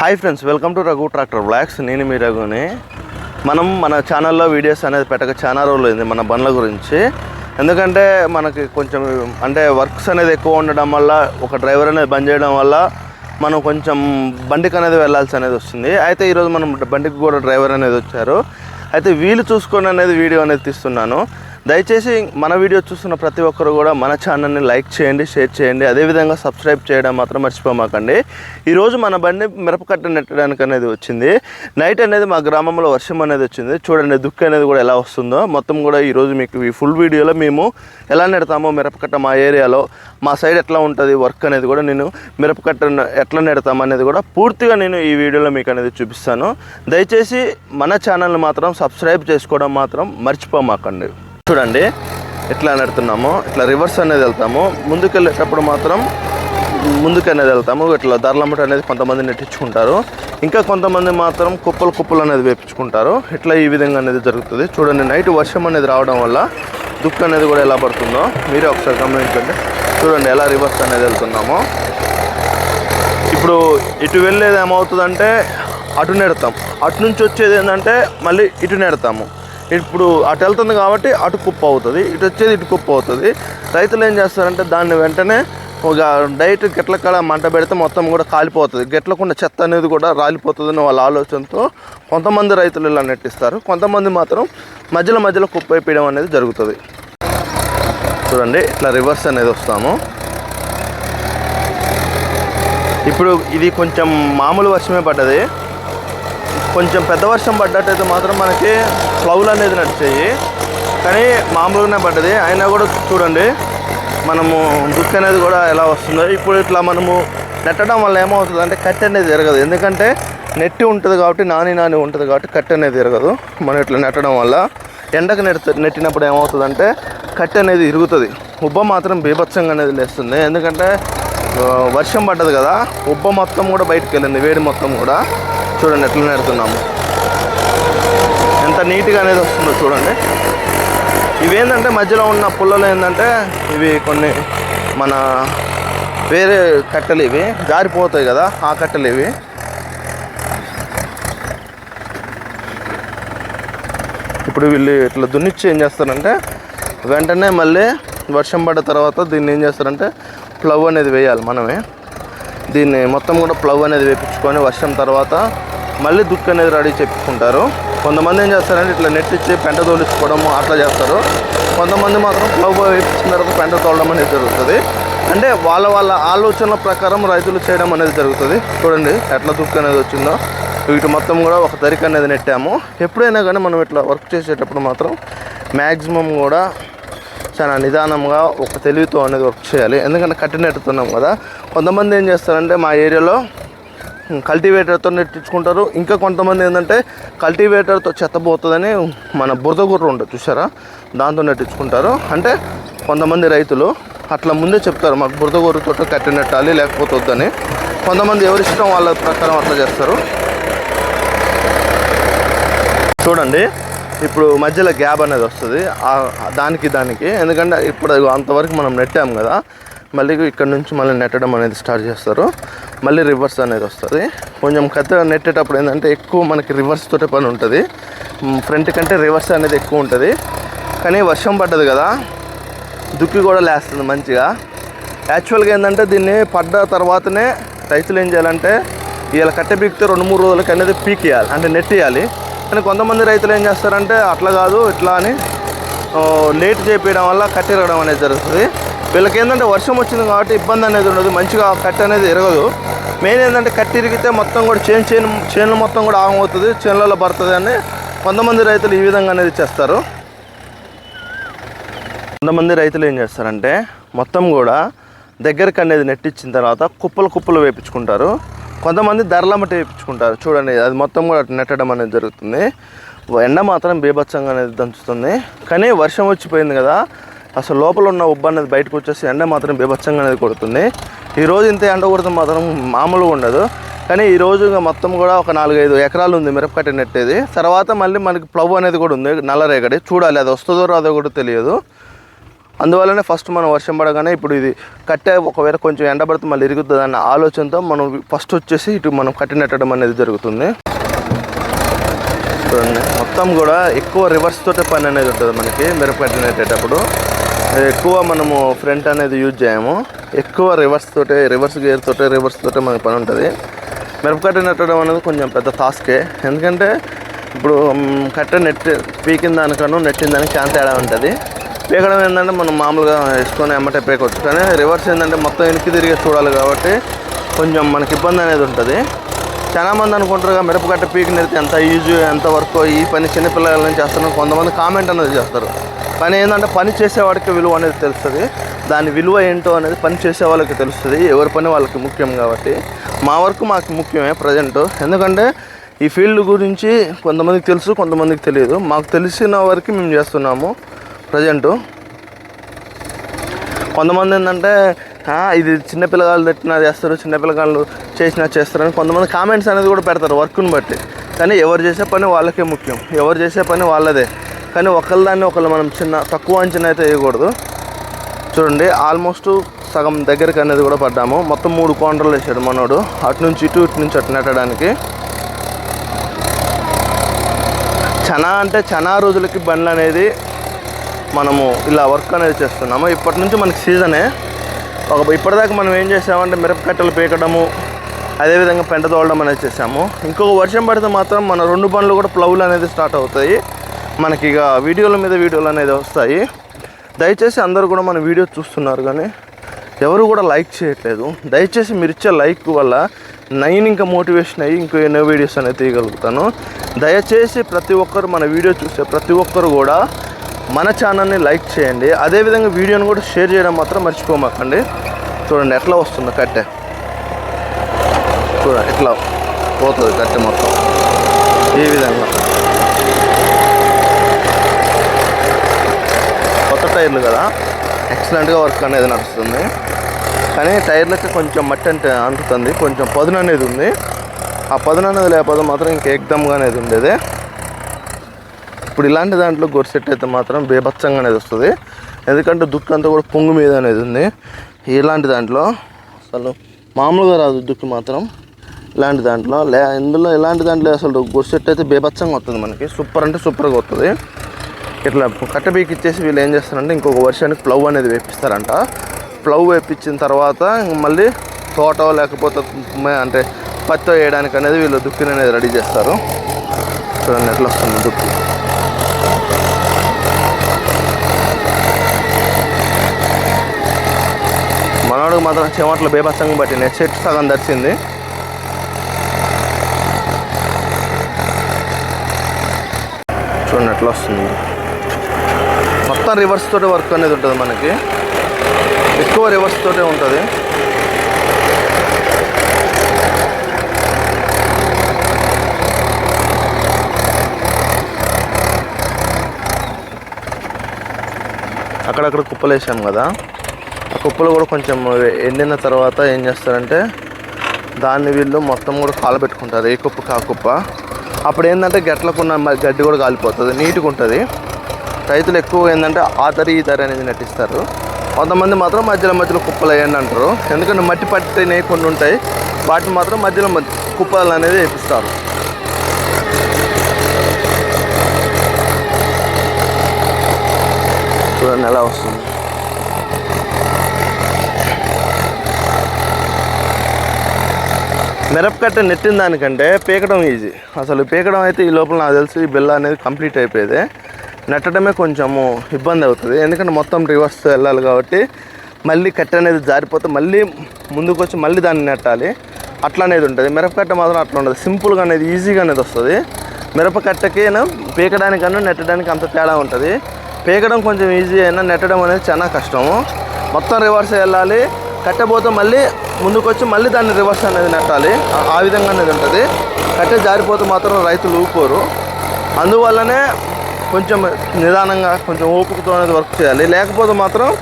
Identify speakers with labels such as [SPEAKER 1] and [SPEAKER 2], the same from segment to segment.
[SPEAKER 1] Hi friends welcome to Raghu tractor blogs నేను మీ రఘుని. మనం మన ఛానల్లో వీడియోస్ అనేది పెట్టక చాలా రోజులు మన బండ్ల గురించి. ఎందుకంటే మనకి కొంచెం అంటే వర్క్స్ అనేది ఎక్కువ ఉండడం వల్ల ఒక డ్రైవర్ అనేది బంద్ చేయడం వల్ల మనం కొంచెం బండికి అనేది వెళ్ళాల్సి అనేది వస్తుంది. అయితే ఈరోజు మనం బండికి కూడా డ్రైవర్ అనేది వచ్చారు. అయితే వీలు చూసుకొని అనేది వీడియో అనేది తీస్తున్నాను. దయచేసి మన వీడియో చూస్తున్న ప్రతి ఒక్కరు కూడా మన ఛానల్ని లైక్ చేయండి షేర్ చేయండి. అదేవిధంగా సబ్స్క్రైబ్ చేయడం మాత్రం మర్చిపోమాకండి. ఈరోజు మన బండి మిరపకట్ట నెట్టడానికి అనేది వచ్చింది. నైట్ అనేది మా గ్రామంలో వర్షం అనేది వచ్చింది. చూడండి దుక్కు అనేది కూడా ఎలా వస్తుందో. మొత్తం కూడా ఈరోజు మీకు ఈ ఫుల్ వీడియోలో మేము ఎలా నెడతామో మిరపకట్ట మా ఏరియాలో మా సైడ్ ఎట్లా ఉంటుంది వర్క్ అనేది కూడా నేను మిరపకట్ట ఎట్లా నెడతాం అనేది కూడా పూర్తిగా నేను ఈ వీడియోలో మీకు అనేది చూపిస్తాను. దయచేసి మన ఛానల్ని మాత్రం సబ్స్క్రైబ్ చేసుకోవడం మాత్రం మర్చిపోమాకండి. చూడండి ఎట్లా నెడుతున్నామో ఇట్లా రివర్స్ అనేది వెళ్తాము ముందుకు వెళ్ళేటప్పుడు మాత్రం ముందుకు అనేది వెళ్తాము. ఇట్లా ధరలమ్మట అనేది కొంతమంది నెట్టించుకుంటారు. ఇంకా కొంతమంది మాత్రం కుప్పలు కుప్పలు అనేది వేపించుకుంటారు. ఇట్లా ఈ విధంగా అనేది జరుగుతుంది. చూడండి నైట్ వర్షం అనేది రావడం వల్ల దుక్కు అనేది కూడా ఎలా పడుతుందో మీరే ఒకసారి గమనించండి. చూడండి ఎలా రివర్స్ అనేది వెళ్తున్నామో. ఇప్పుడు ఇటు వెళ్ళేది ఏమవుతుందంటే అటు నెడతాం. అటు నుంచి వచ్చేది ఏంటంటే మళ్ళీ ఇటు నెడతాము. ఇప్పుడు అటు వెళ్తుంది కాబట్టి అటు కుప్ప అవుతుంది ఇటు వచ్చేది ఇటు కుప్ప అవుతుంది. రైతులు ఏం చేస్తారంటే దాన్ని వెంటనే ఒక డైట్ గెట్ల కాడ మంట పెడితే మొత్తం కూడా కాలిపోతుంది. గెట్లకుండా చెత్త అనేది కూడా రాలిపోతుందని వాళ్ళ ఆలోచనతో కొంతమంది రైతులు ఇలా నెట్టిస్తారు. కొంతమంది మాత్రం మధ్యలో మధ్యలో కుప్ప వేయడం అనేది జరుగుతుంది. చూడండి ఇట్లా రివర్స్ అనేది వస్తాము. ఇప్పుడు ఇది కొంచెం మామూలు వర్షమే పడ్డది. కొంచెం పెద్ద వర్షం పడ్డట్టయితే మాత్రం మనకి ఫ్లౌలు అనేది నడిచాయి. కానీ మామూలుగానే పడ్డది. అయినా కూడా చూడండి మనము దుక్కు అనేది కూడా ఎలా వస్తుందో. ఇప్పుడు ఇట్లా మనము నెట్టడం వల్ల ఏమవుతుంది అంటే కట్ అనేది జరగదు ఎందుకంటే నెట్టి ఉంటుంది కాబట్టి నాని నాని ఉంటుంది కాబట్టి కట్ అనేది తిరగదు. మనం ఇట్లా నెట్టడం వల్ల ఎండకు నెట్ నెట్టినప్పుడు ఏమవుతుందంటే కట్టె అనేది ఇరుగుతుంది. ఉబ్బ మాత్రం బీభత్సంగా అనేది లేస్తుంది. ఎందుకంటే వర్షం పడ్డది కదా ఉబ్బ మొత్తం కూడా బయటకు వెళ్ళింది వేడి మొత్తం కూడా. చూడండి ఎట్లా నెడుతున్నాము ఎంత నీట్గా అనేది వస్తుందో చూడండి. ఇవేంటంటే మధ్యలో ఉన్న పుల్లలు ఏంటంటే ఇవి కొన్ని మన వేరే కట్టెలు ఇవి. జారిపోతాయి కదా ఆ కట్టెలు ఇవి. ఇప్పుడు వీళ్ళు ఇట్లా దున్నిచ్చి ఏం చేస్తారంటే వెంటనే మళ్ళీ వర్షం పడ్డ తర్వాత దీన్ని ఏం చేస్తారంటే ప్లవ్ అనేది వేయాలి మనమే. దీన్ని మొత్తం కూడా ప్లవ్ అనేది వేపించుకొని వర్షం తర్వాత మళ్ళీ దుక్కు అనేది రెడీ చెప్పుకుంటారు. కొంతమంది ఏం చేస్తారంటే ఇట్లా నెట్ ఇచ్చి పెంట తోలించుకోవడము అట్లా చేస్తారు. కొంతమంది మాత్రం ప్లవ్ వేపించిన తర్వాత పెంట తోలడం అనేది జరుగుతుంది. అంటే వాళ్ళ వాళ్ళ ఆలోచనల ప్రకారం రైతులు చేయడం అనేది జరుగుతుంది. చూడండి ఎట్లా దుక్కు అనేది వచ్చిందో. వీటి మొత్తం కూడా ఒక తరిక అనేది నెట్టాము. ఎప్పుడైనా కానీ మనం ఇట్లా వర్క్ చేసేటప్పుడు మాత్రం మ్యాక్సిమం కూడా చాలా నిదానంగా ఒక తెలివితో అనేది వర్క్ చేయాలి. ఎందుకంటే కట్టినెట్టుతున్నాం కదా. కొంతమంది ఏం చేస్తారంటే మా ఏరియాలో కల్టివేటర్తో నెట్టించుకుంటారు ఇంకా కొంతమంది ఏంటంటే కల్టివేటర్తో చెత్త పోతుందని మన బురద గుర్ర ఉంటుంది చూసారా? దాంతో నెట్టించుకుంటారు అంటే కొంతమంది రైతులు అట్లా ముందే చెప్తారు మాకు బురద కట్టి నెట్టాలి లేకపోతే వద్దని. కొంతమంది ఎవరిష్టం వాళ్ళ ప్రకారం అట్లా చేస్తారు. చూడండి ఇప్పుడు మధ్యలో గ్యాప్ అనేది వస్తుంది. దానికి దానికి. ఎందుకంటే ఇప్పుడు అంతవరకు మనం నెట్టాం కదా మళ్ళీ ఇక్కడ నుంచి మళ్ళీ నెట్టడం అనేది స్టార్ట్ చేస్తారు. మళ్ళీ రివర్స్ అనేది వస్తుంది. కొంచెం కత్తి నెట్టేటప్పుడు ఏంటంటే ఎక్కువ మనకి రివర్స్ తోటే పని ఉంటుంది. ఫ్రంట్ కంటే రివర్స్ అనేది ఎక్కువ ఉంటుంది. కానీ వర్షం పడ్డది కదా దుక్కి కూడా లేస్తుంది మంచిగా. యాక్చువల్గా ఏంటంటే దీన్ని పడ్డ తర్వాతనే రైతులు ఏం చేయాలంటే ఇలా కట్టె పీకితే రెండు మూడు రోజులకి అనేది పీకేయాలి అంటే నెట్టేయాలి. కానీ కొంతమంది రైతులు ఏం చేస్తారంటే అట్లా కాదు ఇట్లా అని లేట్ చేపించడం వల్ల కట్టెరగడం అనేది జరుగుతుంది. వీళ్ళకి ఏంటంటే వర్షం వచ్చింది కాబట్టి ఇబ్బంది అనేది ఉండదు మంచిగా కట్ అనేది ఇరగదు మెయిన్ ఏంటంటే కట్ ఇరిగితే మొత్తం కూడా చేను చేను చేనులు మొత్తం కూడా ఆగమవుతుంది చేనులలో పడుతుంది అని కొంతమంది రైతులు ఈ విధంగా అనేది చేస్తారు. కొంతమంది రైతులు ఏం చేస్తారంటే మొత్తం కూడా దగ్గరకు అనేది నెట్టించిన తర్వాత కుప్పలు కుప్పలు వేపించుకుంటారు. కొంతమంది ధరలమ్మటి వేపించుకుంటారు. చూడండి అది మొత్తం కూడా నెట్టడం అనేది జరుగుతుంది. ఎండ మాత్రం బీభత్సంగా అనేది దంచుతుంది. కానీ వర్షం వచ్చిపోయింది కదా అసలు లోపల ఉన్న ఉబ్బ అనేది బయటకు వచ్చేసి ఎండ మాత్రం బీభత్సంగా అనేది కొడుతుంది. ఈరోజు ఇంత ఎండ కొడుతుంది మాత్రం మామూలుగా ఉండదు. కానీ ఈ రోజు ఇంకా మొత్తం కూడా ఒక నాలుగైదు ఎకరాలు ఉంది మిరపకట్ట నెట్టేది. తర్వాత మళ్ళీ మనకి ప్లవ్ అనేది కూడా ఉంది నల్లరేగడి చూడాలి అది వస్తుందో రాదో కూడా తెలియదు. అందువల్లనే ఫస్ట్ మనం వర్షం పడగానే ఇప్పుడు ఇది కట్టే ఒకవేళ కొంచెం ఎండబడితే మళ్ళీ ఇరుగుతుంది అన్న ఆలోచనతో మనం ఫస్ట్ వచ్చేసి ఇటు మనం కట్టినట్టడం అనేది జరుగుతుంది. చూడండి మొత్తం కూడా ఎక్కువ రివర్స్ తోటే పని అనేది ఉంటుంది మనకి మిరపకట్ట నెట్టేటప్పుడు ఎక్కువ మనము ఫ్రంట్ అనేది యూజ్ చేయము. ఎక్కువ రివర్స్ తోటే రివర్స్ గేర్ తోటే రివర్స్ తోటే మనకి పని ఉంటుంది. మిరపకట్ట నెట్టడం అనేది కొంచెం పెద్ద టాస్కే ఎందుకంటే ఇప్పుడు కట్ట నెట్టి పీకిన దానికన్నా నెట్టిన దానికి చాలా తేడా ఉంటుంది. పీకడం ఏంటంటే మనం మామూలుగా వేసుకొని ఎమ్మటే పీకొచ్చు. కానీ రివర్స్ ఏంటంటే మొత్తం వెనక్కి తిరిగి చూడాలి కాబట్టి కొంచెం మనకి ఇబ్బంది అనేది ఉంటుంది. చాలా మంది అనుకుంటారు మిరపకట్ట పీకి నెడితే ఎంత ఈజీ ఎంత వర్క్ ఈ పని చిన్నపిల్లల నుంచి చేస్తున్నారు కొంతమంది కామెంట్ అనేది చేస్తారు. కానీ ఏంటంటే పని చేసేవాడికి విలువ అనేది తెలుస్తుంది. దాని విలువ ఏంటో అనేది పని చేసే వాళ్ళకి తెలుస్తుంది. ఎవరి పని వాళ్ళకి ముఖ్యం కాబట్టి. మా వర్క్ మాకు ముఖ్యమే ప్రజెంట్ ఎందుకంటే ఈ ఫీల్డ్ గురించి కొంతమందికి తెలుసు కొంతమందికి తెలియదు. మాకు తెలిసిన వరకు మేము చేస్తున్నాము ప్రజెంటు కొంతమంది ఏంటంటే ఇది చిన్నపిల్లగాళ్ళు తిట్టినా చేస్తారు చిన్నపిల్లగాళ్ళు చేసినా చేస్తారని కొంతమంది కామెంట్స్ అనేది కూడా పెడతారు వర్క్ని బట్టి. కానీ ఎవరు చేసే పని వాళ్ళకే ముఖ్యం. ఎవరు చేసే పని వాళ్ళదే. కానీ ఒకళ్ళ దాన్ని ఒకళ్ళు మనం చిన్న తక్కువ అంచనా అయితే వేయకూడదు. చూడండి ఆల్మోస్ట్ సగం దగ్గరికి అనేది కూడా పడ్డాము. మొత్తం మూడు కోండ్రలు వేసాడు మనోడు. అటు నుంచి ఇటు ఇటు నుంచి అటు నెట్టడానికి. చనా అంటే చనా రోజులకి బండ్లు అనేది మనము ఇలా వర్క్ అనేది చేస్తున్నాము. ఇప్పటి నుంచి మనకి సీజనే ఒక ఇప్పటిదాకా మనం ఏం చేసామంటే మిరపకట్టలు పీకడము అదేవిధంగా పెంట తోలడం అనేది చేసాము ఇంకొక వర్షం పడితే మాత్రం మన రెండు బండ్లు కూడా ప్లవులు అనేది స్టార్ట్ అవుతాయి. మనకి ఇక వీడియోల మీద వీడియోలు అనేది వస్తాయి. దయచేసి అందరూ కూడా మన వీడియో చూస్తున్నారు కానీ ఎవరు కూడా లైక్ చేయట్లేదు. దయచేసి మీరు ఇచ్చే లైక్ వల్ల నైన్ ఇంకా మోటివేషన్ అయ్యి ఇంకో ఎన్నో వీడియోస్ అనేది తీయగలుగుతాను. దయచేసి ప్రతి ఒక్కరు మన వీడియో చూసే ప్రతి ఒక్కరు కూడా మన ఛానల్ని లైక్ చేయండి. అదేవిధంగా వీడియోని కూడా షేర్ చేయడం మాత్రం మర్చిపోమాకండి. చూడండి ఎట్లా వస్తుందో కట్టే. కూడా ఎట్లా పోతుంది కట్టె మొత్తం. ఈ విధంగా. కొత్త టైర్లు కదా? ఎక్సలెంట్గా వర్క్ అనేది నడుస్తుంది. కానీ టైర్లకి కొంచెం మట్టి అంటే అంటుతుంది. కొంచెం పదును అనేది ఉంది. ఆ పదును అనేది లేకపోతే మాత్రం ఇంకా ఎగ్దమ్గా అనేది ఉండేది. ఇప్పుడు ఇలాంటి దాంట్లో గొరిసెట్ అయితే మాత్రం బేభత్సంగా అనేది వస్తుంది. ఎందుకంటే దుక్కు అంతా కూడా పొంగు మీద అనేది ఉంది. ఇలాంటి దాంట్లో అసలు మామూలుగా రాదు దుక్కు మాత్రం. ఇలాంటి దాంట్లో లే ఇందులో ఇలాంటి దాంట్లో అసలు గొర్రెట్ అయితే బేబచ్చంగా వస్తుంది మనకి. సూపర్ అంటే సూపర్గా వస్తుంది. ఇట్లా కట్ట బీకి ఇచ్చేసి వీళ్ళు ఏం చేస్తారంటే ఇంకొక వర్షానికి ప్లవ్ అనేది వేపిస్తారంట. ప్లవ్ వేపించిన తర్వాత మళ్ళీ తోట లేకపోతే అంటే పత్తి వేయడానికి అనేది వీళ్ళు దుక్కిని అనేది రెడీ చేస్తారు. చూడండి ఎట్లా వస్తుంది దుక్కి. మనోడికి మాత్రం చెమట్లు బేభత్సంగా పట్టినాయి. చెట్టు సగం దర్చింది చూడండి అట్లా వస్తుంది. మొత్తం రివర్స్ తోటి వర్క్ అనేది ఉంటుంది మనకి. ఎక్కువ రివర్స్ తోటే ఉంటుంది. అక్కడక్కడ కుప్పలు వేసాం కదా. ఆ కుప్పలు కూడా కొంచెం ఎండిన తర్వాత ఏం చేస్తారంటే దాన్ని వీళ్ళు మొత్తం కూడా కాలబెట్టుకుంటారు ఏ కుప్ప కా కుప్ప? అప్పుడు ఏంటంటే గట్లకున్న గడ్డి కూడా కాలిపోతుంది నీట్గా ఉంటుంది రైతులు ఎక్కువ ఏంటంటే ఆ ధర ఈ ధర అనేది నటిస్తారు కొంతమంది మాత్రం మధ్యలో మధ్యలో కుప్పలు వేయండి అంటారు. ఎందుకంటే మట్టి పట్టినవి కొన్ని ఉంటాయి. వాటిని మాత్రం మధ్యలో మధ్య- కుప్పలు అనేది వేపిస్తారు. చూడండి ఎలా వస్తుంది. మిరపకట్ట నెట్టిన దానికంటే పీకడం ఈజీ అసలు పీకడం అయితే ఈ లోపల నాకు తెలిసి బిల్ల అనేది కంప్లీట్ అయిపోయేది. నెట్టడమే కొంచెము ఇబ్బంది అవుతుంది. ఎందుకంటే మొత్తం రివర్స్ వెళ్ళాలి కాబట్టి మళ్ళీ కట్ట అనేది జారిపోతే మళ్ళీ ముందుకు వచ్చి మళ్ళీ దాన్ని నెట్టాలి. అట్లా అనేది ఉంటుంది. మిరపకట్ట మాత్రం అట్లా ఉండదు. సింపుల్గా అనేది ఈజీగా అనేది వస్తుంది. మిరపకట్టకి పీకడానికన్నా నెట్టడానికి అంత తేడా ఉంటుంది. పీకడం కొంచెం ఈజీ అయినా నెట్టడం అనేది చాలా కష్టము. మొత్తం రివర్స్ వెళ్ళాలి. కట్టబోతే మళ్ళీ ముందుకొచ్చి మళ్ళీ దాన్ని రివర్స్ అనేది నెట్టాలి. ఆ- విధంగా అనేది ఉంటుంది. కట్ట జారిపోతే మాత్రం రైతులు ఊపుకోరు. అందువల్లనే కొంచెం నిదానంగా కొంచెం ఓపికతో అనేది వర్క్ చేయాలి. లేకపోతే మాత్రం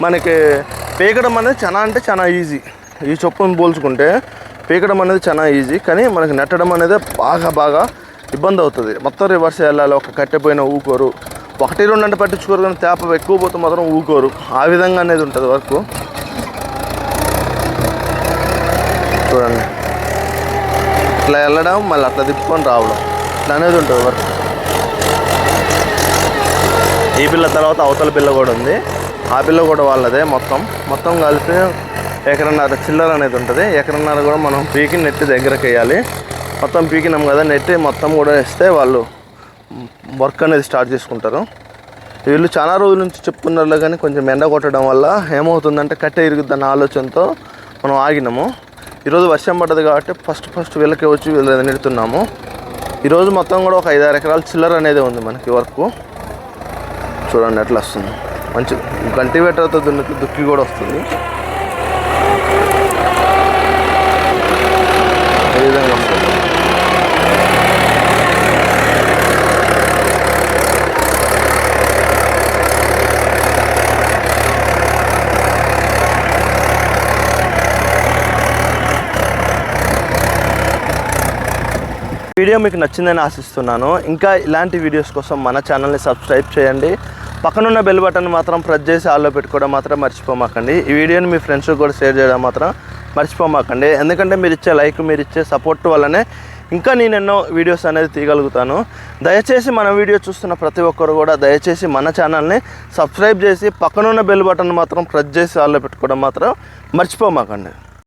[SPEAKER 1] మనకి పీకడం అనేది చాలా అంటే చాలా ఈజీ ఈ చొప్పును పోల్చుకుంటే పీకడం అనేది చాలా ఈజీ కానీ మనకి నెట్టడం అనేది బాగా బాగా ఇబ్బంది అవుతుంది. మొత్తం రివర్స్ వెళ్ళాలి ఒక కట్టెపోయిన ఊకోరు. ఒకటి రెండు అంటే పట్టించుకోరు కానీ తేప ఎక్కువ పోతే మాత్రం ఊకోరు. ఆ విధంగా అనేది ఉంటుంది వర్క్ చూడండి. ఇట్లా వెళ్ళడం మళ్ళీ అట్లా తిప్పుకొని రావడం. ఇట్లా అనేది ఉంటుంది వర్క్ ఈ పిల్ల తర్వాత అవతల పిల్ల కూడా ఉంది. ఆ పిల్ల కూడా వాళ్ళదే మొత్తం. మొత్తం కలిపి ఎకరన్నర చిల్లర అనేది ఉంటుంది. ఎకరన్నర కూడా మనం పీకి నెట్టి దగ్గరకు వేయాలి. మొత్తం పీకినాం కదా నెట్టి మొత్తం కూడా వేస్తే వాళ్ళు వర్క్ అనేది స్టార్ట్ చేసుకుంటారు. వీళ్ళు చాలా రోజుల నుంచి చెప్పుకున్నారు కానీ కొంచెం ఎండ కొట్టడం వల్ల ఏమవుతుందంటే కట్టె ఇరుగుద్దన్న ఆలోచనతో మనం ఆగినాము. ఈరోజు వర్షం పడ్డది కాబట్టి ఫస్ట్ ఫస్ట్ వీళ్ళకి వచ్చి వీళ్ళు నెడుతున్నాము. ఈరోజు మొత్తం కూడా ఒక ఐదారు ఎకరాల చిల్లర అనేది ఉంది మనకి వర్క్. చూడండి ఎట్లా వస్తుంది. మంచి కల్టివేటర్తో దున్నికి దుక్కి కూడా వస్తుంది ఈ విధంగా వస్తుంది వీడియో మీకు నచ్చిందని ఆశిస్తున్నాను. ఇంకా ఇలాంటి వీడియోస్ కోసం మన ఛానల్ని సబ్స్క్రైబ్ చేయండి. పక్కనున్న బెల్ బటన్ మాత్రం ప్రెస్ చేసి ఆల్లో పెట్టుకోవడం మాత్రం మర్చిపోమాకండి. ఈ వీడియోని మీ ఫ్రెండ్స్కి కూడా షేర్ చేయడం మాత్రం మర్చిపోమాకండి. ఎందుకంటే మీరు ఇచ్చే లైక్ మీరు ఇచ్చే సపోర్ట్ వల్లనే ఇంకా నేను ఎన్నో వీడియోస్ అనేది తీయగలుగుతాను. దయచేసి మన వీడియో చూస్తున్న ప్రతి ఒక్కరు కూడా దయచేసి మన ఛానల్ని సబ్స్క్రైబ్ చేసి పక్కనున్న బెల్ బటన్ మాత్రం ప్రెస్ చేసి ఆల్లో పెట్టుకోవడం మాత్రం మర్చిపోమాకండి.